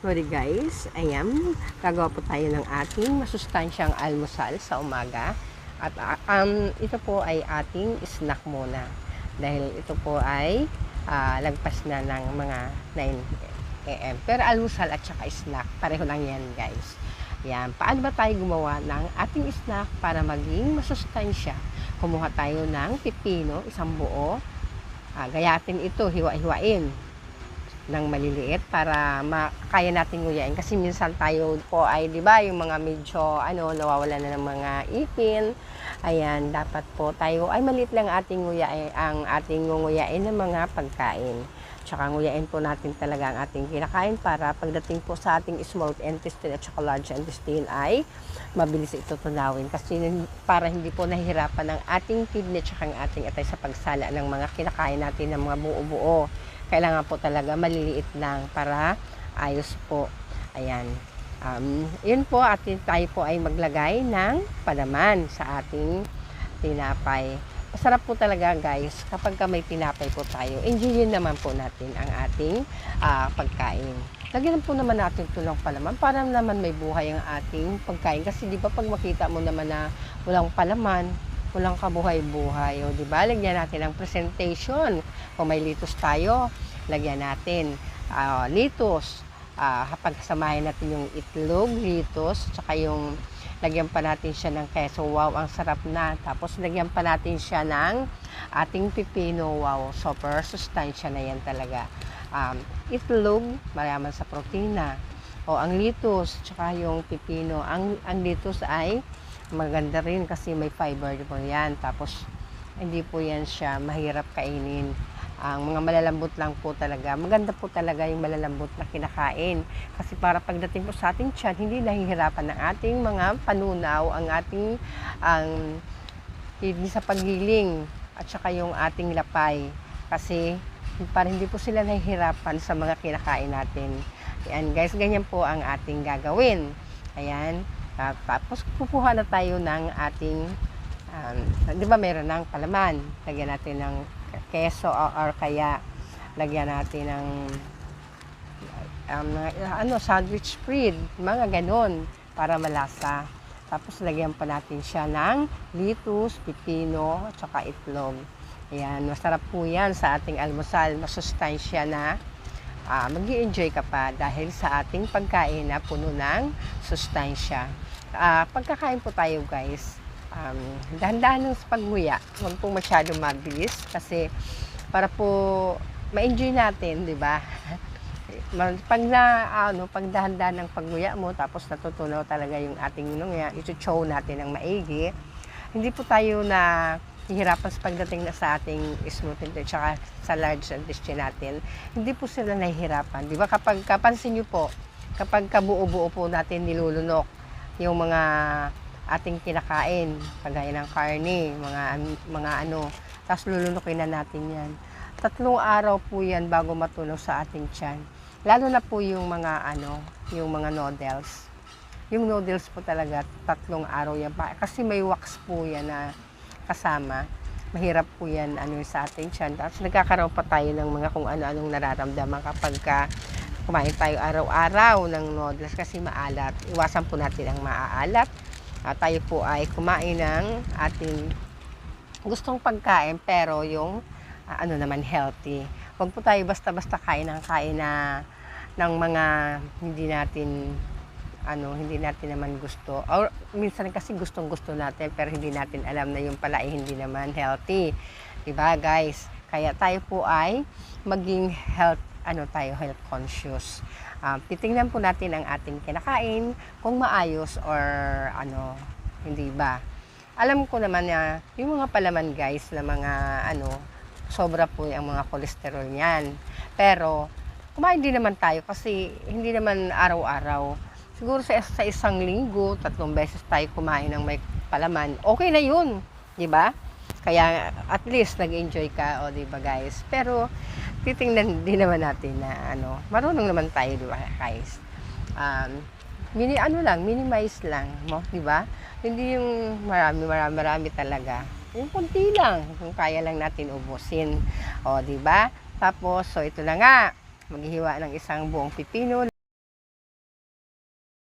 Sorry guys, ayan, gagawa po tayo ng ating masustansyang almusal sa umaga. At ah, um, ito po ay ating snack muna. Dahil ito po ay ah, lagpas na ng mga 9 a.m. Pero almusal at saka snack, pareho lang yan guys. Yan, paano ba tayo gumawa ng ating snack para maging masustansya? Kumuha tayo ng pipino, isang buo. Ah, gayatin ito, hiwa-hiwain ng maliliit para makaya natin nguyain. Kasi minsan tayo po ay 'di ba yung mga medyo ano nawawala na ng mga ipin. Ayan dapat po tayo ay maliit lang ating nguyain ang ating nguyain ng mga pagkain. Tsaka nguyain po natin talaga ang ating kinakain para pagdating po sa ating small intestine at saka large intestine ay mabilis ito tunawin kasi para hindi po nahihirapan ang ating kidney tsaka ang ating atay sa pagsala ng mga kinakain natin ng mga buo-buo kailangan po talaga maliliit lang para ayos po. Ayan. Um, yun po, at tayo po ay maglagay ng palaman sa ating tinapay. Masarap po talaga guys kapag ka may tinapay po tayo. Enjoyin naman po natin ang ating ah, pagkain. Lagyan po naman natin ito ng palaman para naman may buhay ang ating pagkain. Kasi di ba pag makita mo naman na walang palaman, walang kabuhay-buhay. O, di ba? Lagyan natin ng presentation. Kung may litos tayo, lagyan natin ah, litos. Ah, pagsamahin natin yung itlog, litos, tsaka yung lagyan pa natin siya ng keso. Wow, ang sarap na. Tapos lagyan pa natin siya ng ating pipino. Wow, super sustansya na yan talaga. Um, itlog, mayaman sa protina. O ang litos, tsaka yung pipino. Ang, ang litos ay maganda rin kasi may fiber po yan. Tapos, hindi po yan siya mahirap kainin. Ang mga malalambot lang po talaga. Maganda po talaga yung malalambot na kinakain. Kasi para pagdating po sa ating tiyan, hindi nahihirapan ng ating mga panunaw, ang ating ang hindi sa paggiling at saka yung ating lapay. Kasi para hindi po sila nahihirapan sa mga kinakain natin. Ayan guys, ganyan po ang ating gagawin. Ayan. At Tapos kukuha na tayo ng ating, um, di ba meron ng palaman. Lagyan natin ng keso or, kaya lagyan natin ng um, ano, sandwich spread, mga ganon, para malasa. Tapos lagyan pa natin siya ng litus, pipino, at saka itlog. Ayan, masarap po yan sa ating almusal. Masustansya na ah mag enjoy ka pa dahil sa ating pagkain na puno ng sustansya. Ah, pagkakain po tayo guys, um, dahan-dahan lang sa pagmuya. Huwag po masyado mabilis kasi para po ma-enjoy natin, di ba? Pag na ano, pag dahan-dahan ng pagmuya mo tapos natutunaw talaga yung ating nguya, ito-chow natin ng maigi. Hindi po tayo na hihirapan sa pagdating na sa ating smooth intestine tsaka sa large intestine natin. Hindi po sila nahihirapan. Di ba kapag kapansin nyo po, kapag kabuo-buo po natin nilulunok yung mga ating kinakain, kagaya ng karne, mga mga ano, tapos lulunukin na natin yan. Tatlong araw po yan bago matunaw sa ating tiyan. Lalo na po yung mga ano, yung mga noodles. Yung noodles po talaga, tatlong araw yan pa. Kasi may wax po yan na kasama. Mahirap po yan ano, sa ating tiyan. Tapos nagkakaroon pa tayo ng mga kung ano-anong nararamdaman kapag ka kumain tayo araw-araw ng noodles kasi maalat. Iwasan po natin ang maaalat. At tayo po ay kumain ng ating gustong pagkain pero yung ah, ano naman healthy. Huwag po tayo basta-basta kain ng kain na ng mga hindi natin ano, hindi natin naman gusto. Or minsan kasi gustong-gusto natin pero hindi natin alam na yung pala ay hindi naman healthy. 'Di ba, guys? Kaya tayo po ay maging health ano tayo health conscious. Um, titingnan po natin ang ating kinakain kung maayos or ano, hindi ba. Alam ko naman na yung mga palaman guys na mga ano, sobra po ang mga cholesterol niyan. Pero kumain din naman tayo kasi hindi naman araw-araw. Siguro sa, sa isang linggo, tatlong beses tayo kumain ng may palaman. Okay na yun, di ba? Kaya at least nag-enjoy ka, o di ba guys? Pero titingnan din naman natin na ano, marunong naman tayo, di ba guys? Um, mini ano lang, minimize lang, mo, di ba? Hindi yung marami, marami, marami talaga. Yung kunti lang, kung kaya lang natin ubusin. O, di ba? Tapos, so ito na nga, maghihiwa ng isang buong pipino.